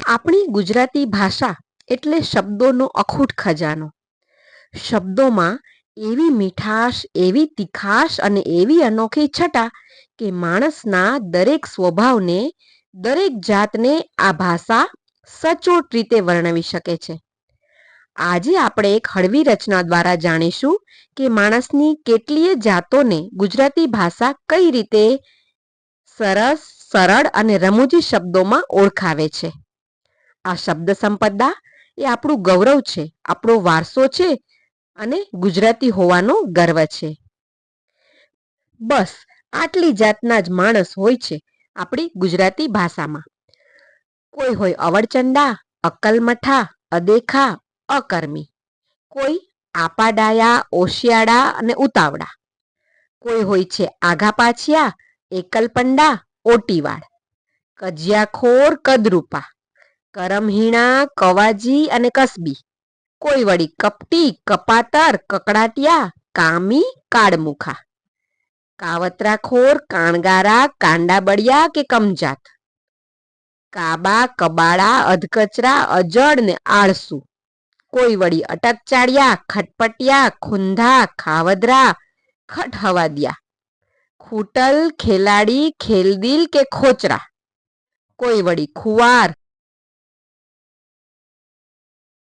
આપણી ગુજરાતી ભાષા એટલે શબ્દોનો અખૂટ ખજાનો. શબ્દોમાં એવી મીઠાશ, એવી તીખાશ અને એવી અનોખી છટા કે માણસના દરેક સ્વભાવને, દરેક જાતને આ ભાષા સચોટ રીતે વર્ણવી શકે છે. આજે આપણે એક હળવી રચના દ્વારા જાણીશું કે માણસની કેટલીય જાતોને ગુજરાતી ભાષા કઈ રીતે સરસ, સરળ અને રમૂજી શબ્દોમાં ઓળખાવે છે. આ શબ્દ સંપદા એ આપણું ગૌરવ છે, આપણો વારસો છે અને ગુજરાતી હોવાનો ગર્વ છે. બસ, આટલી જાતના જ માણસ હોય છે આપણી ગુજરાતી ભાષામાં. કોઈ હોય અવળચંદા અક્કલમઠા, અદેખા, અકર્મી. કોઈ આપાડાયા, ઓશિયાળા અને ઉતાવળા. કોઈ હોય છે આઘા પાછિયા એકલપંડા, ઓટીવાળ. કજિયાખોર કદરૂપા. કરમહીણા, કવાજી અને કસબી. કોઈ વળી કપટી, કપાતર, કકડાટિયા, કામી, કાળમુખા. કાવતરાખોર, કાણગારા કાંડાબળિયા કે કમજાત. કાબા કબાળા અધકચરા, અજડ ને આળસુ. કોઈ વળી અટકચાળિયા, ખટપટિયા, ખુંધા, ખાવદરા, ખટહવાદિયા. ખૂટલ, ખેલાડી, ખેલદિલ કે ખોચરા. કોઈ વળી ખુવાર